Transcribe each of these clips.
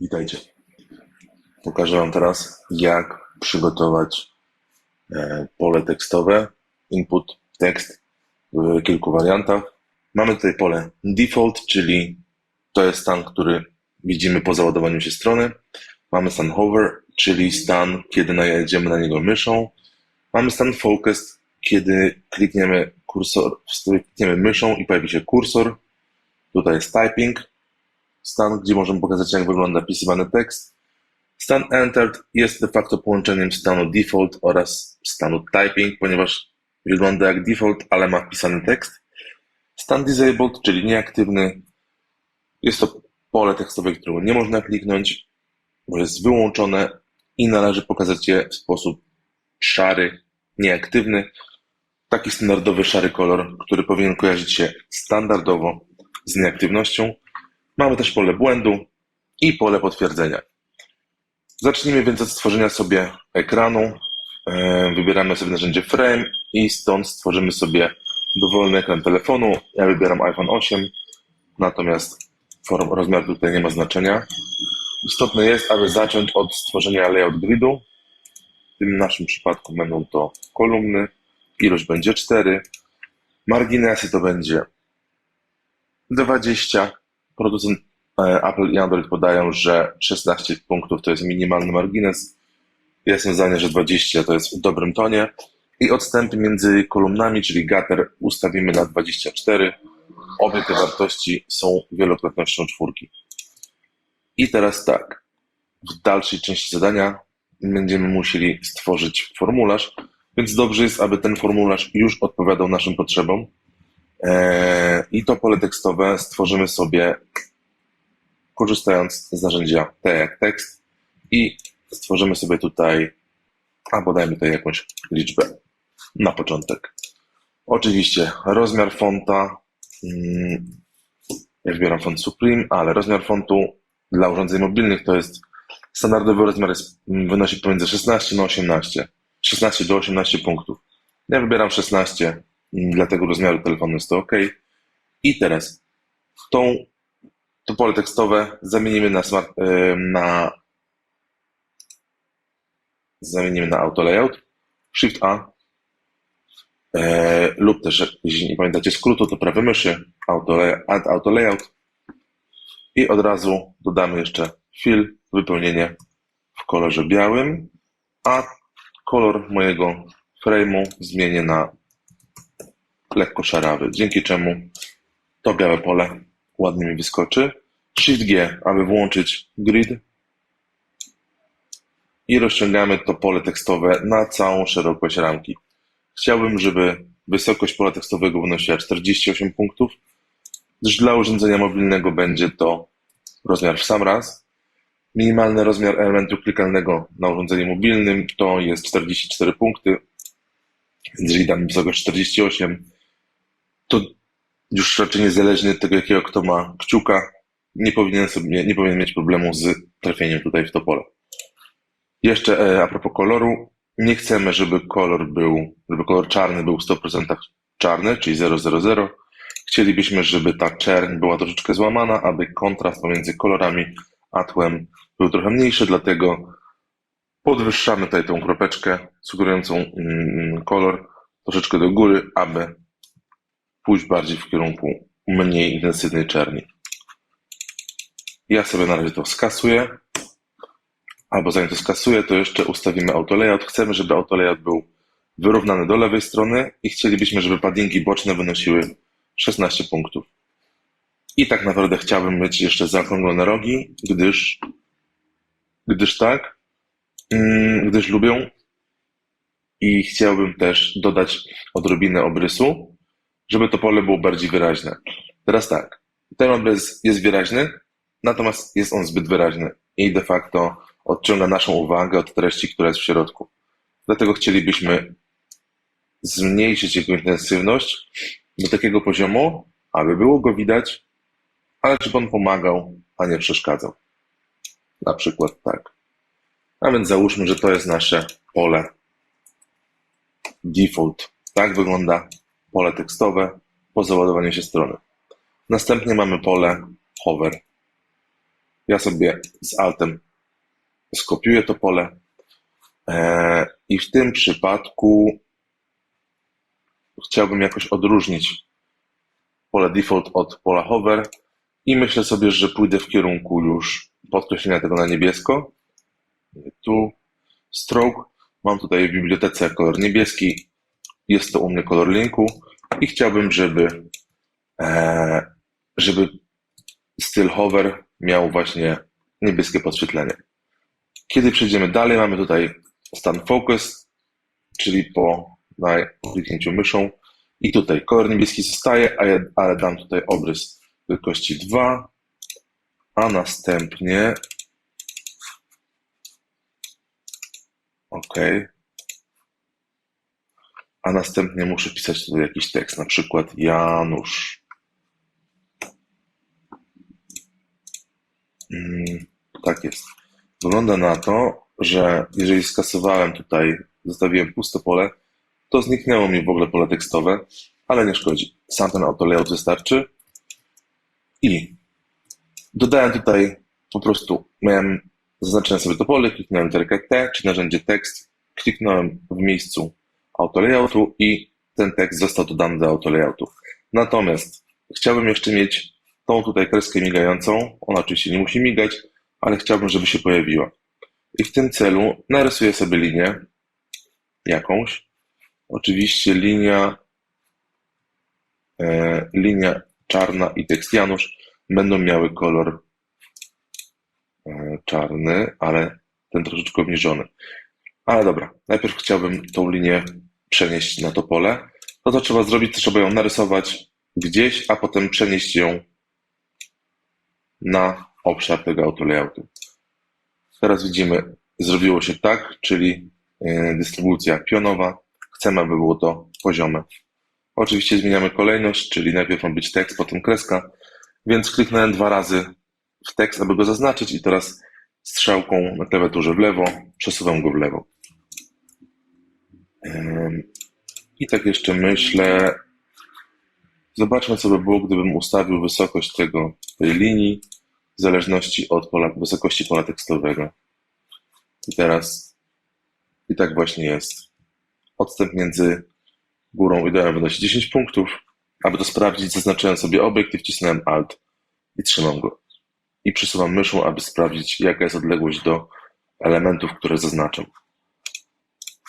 Witajcie. Pokażę Wam teraz, jak przygotować e, pole tekstowe, input, tekst w kilku wariantach. Mamy tutaj pole default, czyli to jest stan, który widzimy po załadowaniu się strony. Mamy stan hover, czyli stan, kiedy najedziemy na niego myszą. Mamy stan focused, kiedy klikniemy kursor, klikniemy myszą i pojawi się kursor. Tutaj jest typing, stan, gdzie możemy pokazać, jak wygląda pisywany tekst. Stan entered jest de facto połączeniem stanu default oraz stanu typing, ponieważ wygląda jak default, ale ma wpisany tekst. Stan disabled, czyli nieaktywny, jest to pole tekstowe, którego nie można kliknąć, bo jest wyłączone i należy pokazać je w sposób szary, nieaktywny. Taki standardowy szary kolor, który powinien kojarzyć się standardowo z nieaktywnością. Mamy też pole błędu i pole potwierdzenia. Zacznijmy więc od stworzenia sobie ekranu. E, Wybieramy sobie narzędzie Frame i stąd stworzymy sobie dowolny ekran telefonu. Ja wybieram iPhone 8, natomiast form, rozmiar tutaj nie ma znaczenia. Istotne jest, aby zacząć od stworzenia layout gridu. W tym naszym przypadku będą to kolumny. Ilość będzie 4. Marginesy to będzie 20. Producent e, Apple i Android podają, że 16 punktów to jest minimalny margines. Jestem zdania, że 20 to jest w dobrym tonie. I odstępy między kolumnami, czyli gutter, ustawimy na 24. Obie te wartości są wielokrotnością czwórki. I teraz tak. W dalszej części zadania będziemy musieli stworzyć formularz, więc dobrze jest, aby ten formularz już odpowiadał naszym potrzebom. Eee, I to pole tekstowe stworzymy sobie korzystając z narzędzia T jak tekst i stworzymy sobie tutaj, albo dajmy tutaj jakąś liczbę na początek. Oczywiście rozmiar fonta, mm, ja wybieram font Supreme, ale rozmiar fontu dla urządzeń mobilnych to jest standardowy rozmiar jest, wynosi pomiędzy 16 na 18. 16 do 18 punktów. Ja wybieram 16, dla tego rozmiaru telefonu jest to OK. I teraz tą, to pole tekstowe zamienimy na, smart, na zamienimy na auto layout, Shift A e, lub też, jeśli nie pamiętacie skrótu, to prawy myszy, auto, add auto layout i od razu dodamy jeszcze fill, wypełnienie w kolorze białym, a kolor mojego frame'u zmienię na lekko szarawy, dzięki czemu to białe pole ładnie mi wyskoczy. Shift G, aby włączyć grid i rozciągamy to pole tekstowe na całą szerokość ramki. Chciałbym, żeby wysokość pola tekstowego wynosiła 48 punktów, gdyż dla urządzenia mobilnego będzie to rozmiar w sam raz. Minimalny rozmiar elementu klikalnego na urządzeniu mobilnym to jest 44 punkty, więc jeżeli damy wysokość 48, to już raczej niezależnie od tego, jakiego kto ma kciuka, nie powinien, sobie, nie powinien mieć problemu z trafieniem tutaj w to pole. Jeszcze e, a propos koloru, nie chcemy, żeby kolor był, żeby kolor czarny był w 100% czarny, czyli 000. Chcielibyśmy, żeby ta czerń była troszeczkę złamana, aby kontrast pomiędzy kolorami a tłem był trochę mniejszy, dlatego podwyższamy tutaj tą kropeczkę sugerującą mm, kolor troszeczkę do góry, aby pójść bardziej w kierunku mniej intensywnej czerni. Ja sobie na razie to skasuję. Albo zanim to skasuję, to jeszcze ustawimy auto layout. Chcemy, żeby auto layout był wyrównany do lewej strony i chcielibyśmy, żeby paddingi boczne wynosiły 16 punktów. I tak naprawdę chciałbym mieć jeszcze zaokrąglone rogi, gdyż, gdyż tak, mm, gdyż lubią i chciałbym też dodać odrobinę obrysu, żeby to pole było bardziej wyraźne. Teraz tak, ten obraz jest wyraźny, natomiast jest on zbyt wyraźny i de facto odciąga naszą uwagę od treści, która jest w środku. Dlatego chcielibyśmy zmniejszyć jego intensywność do takiego poziomu, aby było go widać, ale żeby on pomagał, a nie przeszkadzał. Na przykład tak. A więc załóżmy, że to jest nasze pole default. Tak wygląda pole tekstowe po załadowaniu się strony. Następnie mamy pole hover. Ja sobie z Altem skopiuję to pole e, i w tym przypadku chciałbym jakoś odróżnić pole default od pola hover i myślę sobie, że pójdę w kierunku już podkreślenia tego na niebiesko. Tu stroke. Mam tutaj w bibliotece kolor niebieski. Jest to u mnie kolor linku i chciałbym, żeby, e, żeby styl hover miał właśnie niebieskie podświetlenie. Kiedy przejdziemy dalej, mamy tutaj stan focus, czyli po kliknięciu myszą i tutaj kolor niebieski zostaje, ale dam tutaj obrys wielkości 2, a następnie OK. A następnie muszę pisać tutaj jakiś tekst, na przykład Janusz. Mm, tak jest. Wygląda na to, że jeżeli skasowałem tutaj, zostawiłem puste pole, to zniknęło mi w ogóle pole tekstowe, ale nie szkodzi. Sam ten auto layout wystarczy. I dodałem tutaj po prostu, miałem, zaznaczyłem sobie to pole, kliknąłem literkę T, czy narzędzie tekst, kliknąłem w miejscu auto layoutu i ten tekst został dodany do auto layoutu. Natomiast chciałbym jeszcze mieć tą tutaj kreskę migającą, ona oczywiście nie musi migać, ale chciałbym, żeby się pojawiła. I w tym celu narysuję sobie linię jakąś. Oczywiście linia, e, linia czarna i tekst Janusz będą miały kolor e, czarny, ale ten troszeczkę obniżony. Ale dobra, najpierw chciałbym tą linię przenieść na to pole. To co trzeba zrobić, to trzeba ją narysować gdzieś, a potem przenieść ją na obszar tego autolayoutu. Teraz widzimy, zrobiło się tak, czyli e, dystrybucja pionowa. Chcemy, aby było to poziome. Oczywiście zmieniamy kolejność, czyli najpierw ma być tekst, potem kreska, więc kliknąłem dwa razy w tekst, aby go zaznaczyć i teraz strzałką na klawiaturze w lewo przesuwam go w lewo. I tak jeszcze myślę, zobaczmy co by było, gdybym ustawił wysokość tego, tej linii w zależności od pola, wysokości pola tekstowego. I teraz i tak właśnie jest. Odstęp między górą i dołem wynosi 10 punktów. Aby to sprawdzić, zaznaczyłem sobie obiekt wcisnąłem Alt i trzymam go. I przesuwam myszą, aby sprawdzić, jaka jest odległość do elementów, które zaznaczam.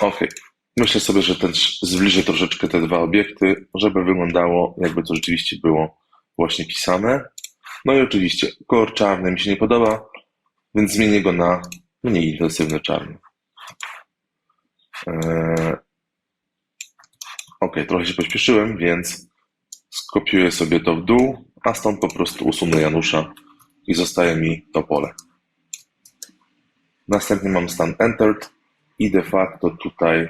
OK. Myślę sobie, że też zbliżę troszeczkę te dwa obiekty, żeby wyglądało, jakby to rzeczywiście było właśnie pisane. No i oczywiście kolor czarny mi się nie podoba, więc zmienię go na mniej intensywny czarny. Eee, ok, trochę się pośpieszyłem, więc skopiuję sobie to w dół, a stąd po prostu usunę Janusza i zostaje mi to pole. Następnie mam stan entered i de facto tutaj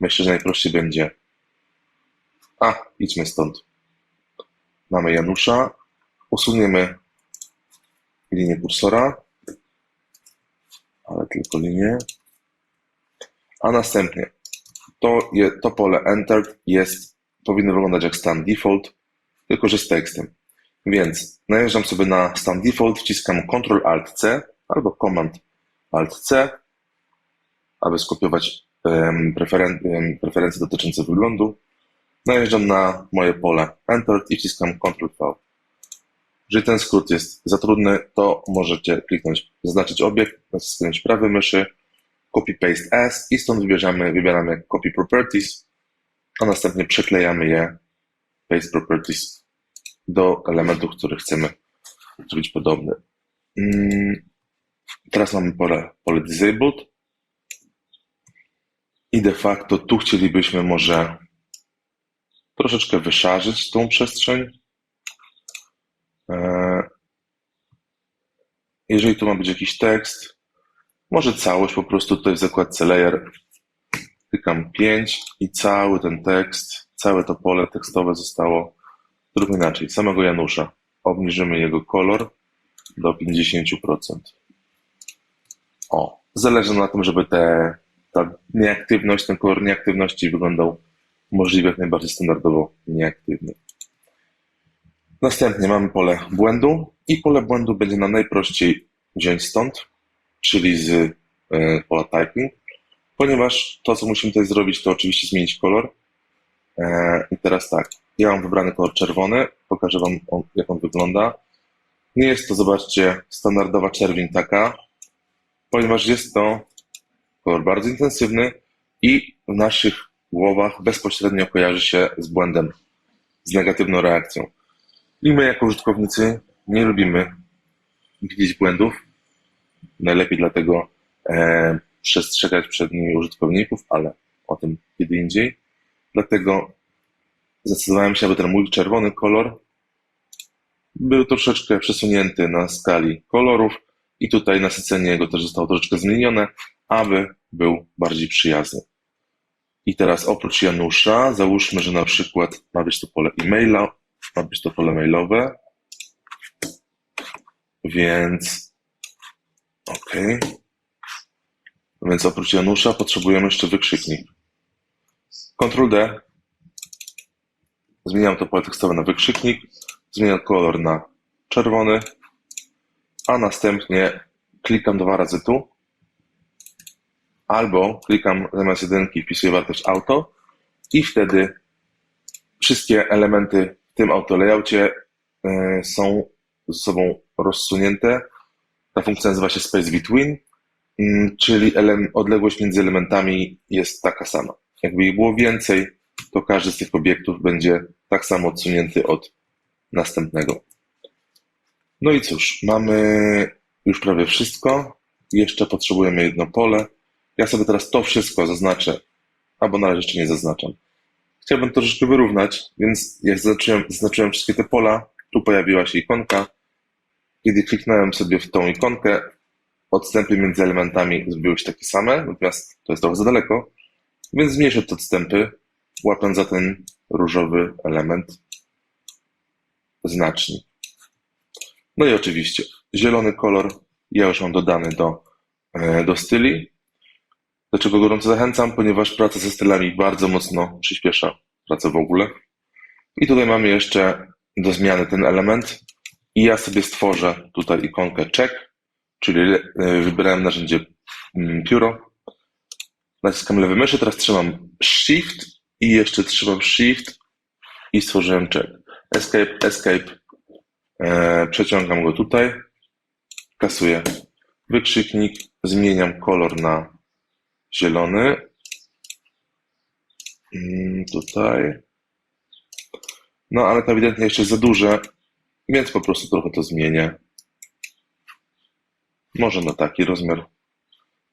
myślę, że najprościej będzie. A, idźmy stąd. Mamy Janusza, usuniemy linię kursora, ale tylko linię. A następnie to, je, to pole entered jest, powinno wyglądać jak stan default, tylko że z tekstem. Więc najeżdżam sobie na stan default, wciskam Ctrl Alt C albo Command Alt C, aby skopiować preferen preferencje dotyczące wyglądu. Najeżdżam na moje pole entered i wciskam Ctrl V. Jeżeli ten skrót jest za trudny, to możecie kliknąć zaznaczyć obiekt, nacisnąć prawy myszy, copy paste as i stąd wybierzemy, wybieramy copy properties, a następnie przeklejamy je paste properties do elementów, które chcemy zrobić podobne. Mm, teraz mamy pole, pole disabled i de facto tu chcielibyśmy może troszeczkę wyszarzyć tą przestrzeń. E, jeżeli tu ma być jakiś tekst, może całość po prostu tutaj w zakładce layer klikam 5 i cały ten tekst, całe to pole tekstowe zostało, zróbmy inaczej, samego Janusza. Obniżymy jego kolor do 50%. O, zależy na tym, żeby te, ta nieaktywność, ten kolor nieaktywności wyglądał możliwie jak najbardziej standardowo nieaktywny. Następnie mamy pole błędu i pole błędu będzie nam najprościej wziąć stąd, czyli z e, pola typing, ponieważ to, co musimy tutaj zrobić, to oczywiście zmienić kolor. E, I teraz tak, ja mam wybrany kolor czerwony, pokażę Wam, on, jak on wygląda. Nie jest to, zobaczcie, standardowa czerwień taka, ponieważ jest to kolor bardzo intensywny i w naszych głowach bezpośrednio kojarzy się z błędem, z negatywną reakcją. I my, jako użytkownicy, nie lubimy widzieć błędów. Najlepiej dlatego e, przestrzegać przed nimi użytkowników, ale o tym kiedy indziej. Dlatego zdecydowałem się, aby ten mój czerwony kolor był troszeczkę przesunięty na skali kolorów i tutaj nasycenie jego też zostało troszeczkę zmienione, aby był bardziej przyjazny. I teraz oprócz Janusza, załóżmy, że na przykład ma być to pole e-maila, ma być to pole mailowe, więc ok. Więc oprócz Janusza potrzebujemy jeszcze wykrzyknik. Ctrl D. Zmieniam to pole tekstowe na wykrzyknik. Zmieniam kolor na czerwony. A następnie klikam dwa razy tu. Albo klikam zamiast jedynki wpisuję wartość auto i wtedy wszystkie elementy w tym autolayoutie e, są ze sobą rozsunięte. Ta funkcja nazywa się Space Between, mm, czyli odległość między elementami jest taka sama. Jakby ich było więcej, to każdy z tych obiektów będzie tak samo odsunięty od następnego. No i cóż, mamy już prawie wszystko. Jeszcze potrzebujemy jedno pole. Ja sobie teraz to wszystko zaznaczę, albo na razie jeszcze nie zaznaczam. Chciałbym to troszeczkę wyrównać, więc jak zaznaczyłem, zaznaczyłem wszystkie te pola, tu pojawiła się ikonka. Kiedy kliknąłem sobie w tą ikonkę, odstępy między elementami zrobiły się takie same, natomiast to jest trochę za daleko, więc zmniejszę te odstępy, łapiąc za ten różowy element znacznie. No i oczywiście zielony kolor ja już mam dodany do, e, do styli. Dlaczego gorąco zachęcam? Ponieważ praca ze stylami bardzo mocno przyspiesza pracę w ogóle. I tutaj mamy jeszcze do zmiany ten element. I ja sobie stworzę tutaj ikonkę check, czyli e, wybrałem narzędzie mm, pióro. Naciskam lewy myszy, teraz trzymam shift i jeszcze trzymam shift i stworzyłem check. Escape, escape, e, przeciągam go tutaj, kasuję wykrzyknik, zmieniam kolor na zielony. Mm, tutaj. No, ale to ewidentnie jeszcze za duże, więc po prostu trochę to zmienię. Może na taki rozmiar.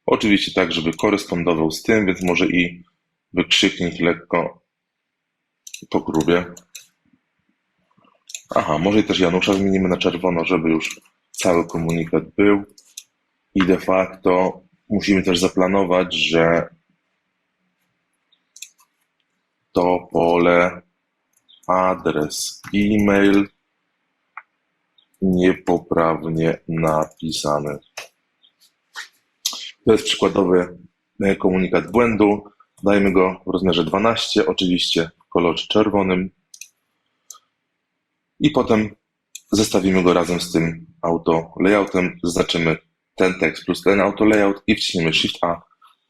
Oczywiście tak, żeby korespondował z tym, więc może i wykrzyknik lekko pogrubię. Aha, może też Janusza zmienimy na czerwono, żeby już cały komunikat był. I de facto musimy też zaplanować, że to pole adres e-mail niepoprawnie napisany. To jest przykładowy e, komunikat błędu. Dajmy go w rozmiarze 12, oczywiście w kolorze czerwonym. I potem zestawimy go razem z tym auto layoutem. Zaznaczymy ten tekst plus ten auto layout i wciśniemy Shift A,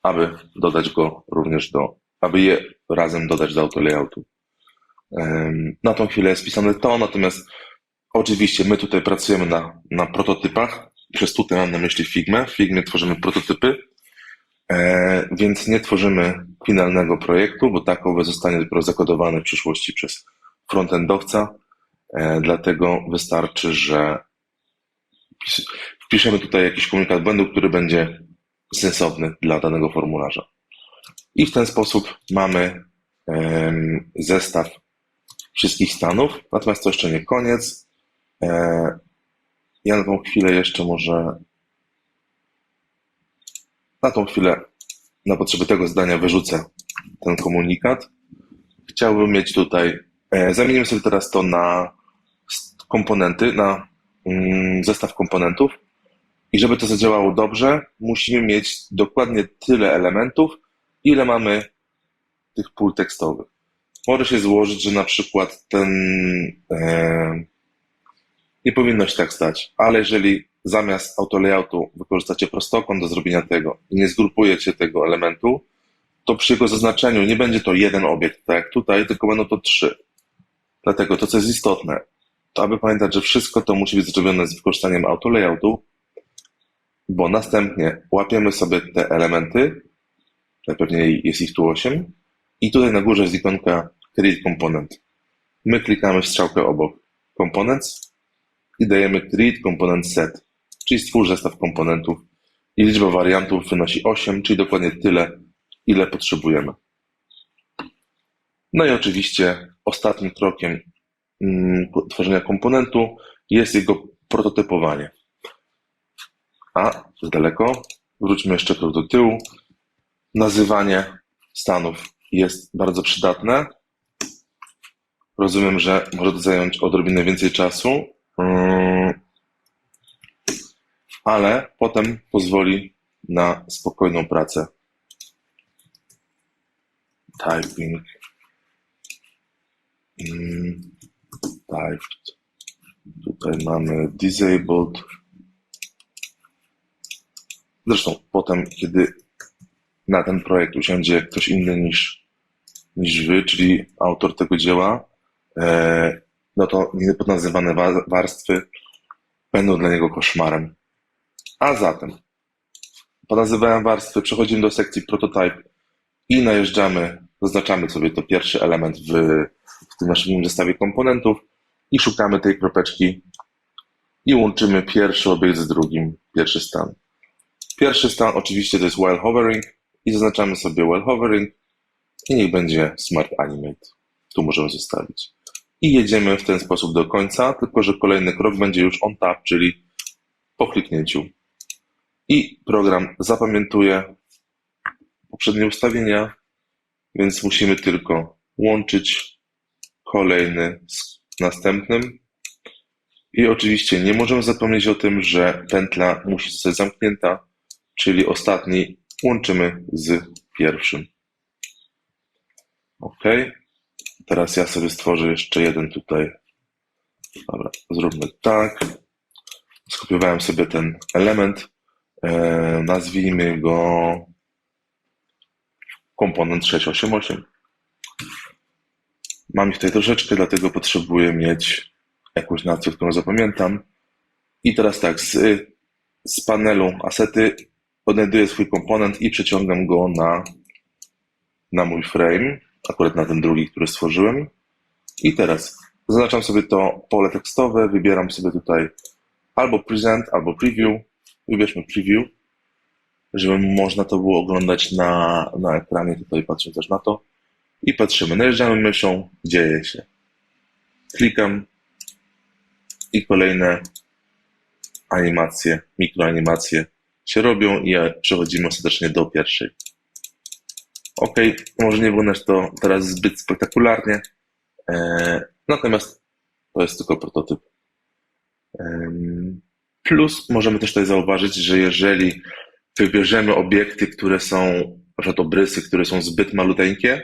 aby dodać go również do, aby je razem dodać do auto layoutu. Na tą chwilę jest pisane to, natomiast oczywiście my tutaj pracujemy na, na prototypach. Przez tutaj mam na myśli Figmę. W Figmie tworzymy prototypy, e, więc nie tworzymy finalnego projektu, bo takowy zostanie dopiero zakodowany w przyszłości przez frontendowca. E, dlatego wystarczy, że wpiszemy tutaj jakiś komunikat błędu, który będzie sensowny dla danego formularza. I w ten sposób mamy zestaw wszystkich stanów. Natomiast to jeszcze nie koniec. E, ja na tą chwilę jeszcze może na tą chwilę na potrzeby tego zdania wyrzucę ten komunikat. Chciałbym mieć tutaj, e, zamienimy sobie teraz to na komponenty, na mm, zestaw komponentów. I żeby to zadziałało dobrze, musimy mieć dokładnie tyle elementów, ile mamy tych pól tekstowych. Może się złożyć, że na przykład ten, e, Nie powinno się tak stać, ale jeżeli zamiast autolayoutu wykorzystacie prostokąt do zrobienia tego i nie zgrupujecie tego elementu, to przy jego zaznaczeniu nie będzie to jeden obiekt, tak jak tutaj, tylko będą to trzy. Dlatego to, co jest istotne, to aby pamiętać, że wszystko to musi być zrobione z wykorzystaniem autolayoutu, bo następnie łapiemy sobie te elementy, najpewniej jest ich tu 8, i tutaj na górze jest ikonka Create Component. My klikamy w strzałkę obok Components i dajemy Create Component Set, czyli stwórz zestaw komponentów i liczba wariantów wynosi 8, czyli dokładnie tyle, ile potrzebujemy. No i oczywiście ostatnim krokiem mm, tworzenia komponentu jest jego prototypowanie. A z daleko, wróćmy jeszcze krok do tyłu. Nazywanie stanów jest bardzo przydatne. Rozumiem, że może to zająć odrobinę więcej czasu, mm, ale potem pozwoli na spokojną pracę. Typing. Mm, Typed. Tutaj mamy disabled. Zresztą potem, kiedy na ten projekt usiądzie ktoś inny niż, niż wy, czyli autor tego dzieła, e, no to niepodnazywane wa- warstwy będą dla niego koszmarem. A zatem, podnazywałem warstwy, przechodzimy do sekcji prototype i najeżdżamy, zaznaczamy sobie to pierwszy element w, w tym naszym zestawie komponentów i szukamy tej kropeczki i łączymy pierwszy obiekt z drugim, pierwszy stan. Pierwszy stan oczywiście to jest while hovering i zaznaczamy sobie while hovering i niech będzie smart animate. Tu możemy zostawić. I jedziemy w ten sposób do końca, tylko że kolejny krok będzie już on tap, czyli po kliknięciu. I program zapamiętuje poprzednie ustawienia, więc musimy tylko łączyć kolejny z następnym. I oczywiście nie możemy zapomnieć o tym, że pętla musi zostać zamknięta, czyli ostatni łączymy z pierwszym. OK. Teraz ja sobie stworzę jeszcze jeden tutaj. Dobra, zróbmy tak. Skopiowałem sobie ten element. E, nazwijmy go komponent 688. Mam ich tutaj troszeczkę, dlatego potrzebuję mieć jakąś nazwę, którą zapamiętam. I teraz tak, z, z panelu asety odnajduję swój komponent i przeciągam go na, na mój frame, akurat na ten drugi, który stworzyłem. I teraz zaznaczam sobie to pole tekstowe, wybieram sobie tutaj albo present, albo preview. Wybierzmy preview, żeby można to było oglądać na, na ekranie. Tutaj patrzę też na to. I patrzymy, najeżdżamy myszą, dzieje się. Klikam i kolejne animacje, mikroanimacje się robią i przechodzimy ostatecznie do pierwszej. Ok, może nie wyglądać to teraz zbyt spektakularnie, e, natomiast to jest tylko prototyp. Em, Plus możemy też tutaj zauważyć, że jeżeli wybierzemy obiekty, które są, na obrysy, które są zbyt maluteńkie,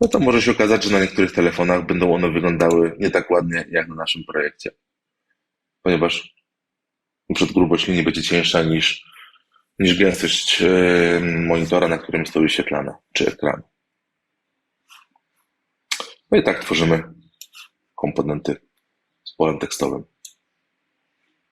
no to może się okazać, że na niektórych telefonach będą one wyglądały nie tak ładnie jak na naszym projekcie. Ponieważ przykład grubość linii będzie cieńsza niż, niż gęstość e, monitora, na którym stoi wyświetlana, czy ekranu. No i tak tworzymy komponenty z polem tekstowym.